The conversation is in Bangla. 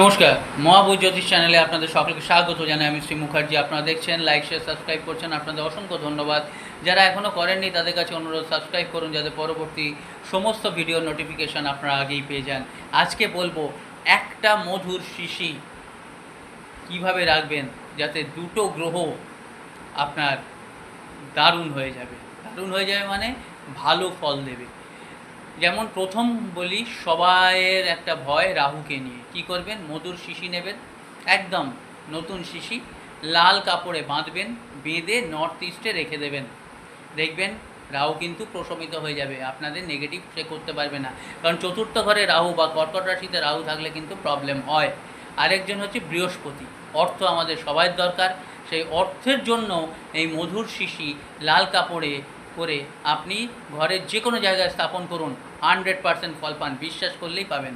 নমস্কার মহাবৈ জ্যোতিষ চ্যানেলে আপনাদের সকলকে স্বাগত জানাই। আমি শ্রী মুখার্জি, আপনারা দেখছেন লাইক শেয়ার সাবস্ক্রাইব করছেন, আপনাদের অসংখ্য ধন্যবাদ। যারা এখনও করেননি, তাদের কাছে অনুরোধ সাবস্ক্রাইব করুন যাতে পরবর্তী সমস্ত ভিডিও নোটিফিকেশান আপনারা আগেই পেয়ে যান। আজকে বলব, একটা মধুর শিশি কীভাবে রাখবেন যাতে দুটো গ্রহ আপনার দারুণ হয়ে যাবে। দারুণ হয়ে যাবে মানে ভালো ফল দেবে। যেমন প্রথম বলি, সবাইয়ের একটা ভয় রাহুকে নিয়ে। কি করবেন? মধুর শিশি নেবেন। একদম নতুন শিশি। লাল কাপড়ে বাঁধবেন, বেঁধে নর্থ ইস্টে রেখে দেবেন। দেখবেন রাহু কিন্তু প্রশমিত হয়ে যাবে। আপনাদের নেগেটিভ সে করতে পারবে না। কারণ চতুর্থ ঘরে রাহু বা কর্কট রাশিতে রাহু থাকলে কিন্তু প্রবলেম হয়। আরেকজন হচ্ছে বৃহস্পতি। অর্থ আমাদের সবাই দরকার। সেই অর্থের জন্য এই মধুর শিশি, লাল কাপড়ে করে আপনি ঘরের যে কোনো জায়গায় স্থাপন করুন। হান্ড্রেড পার্সেন্ট ফল পান। বিশ্বাস করলেই পাবেন।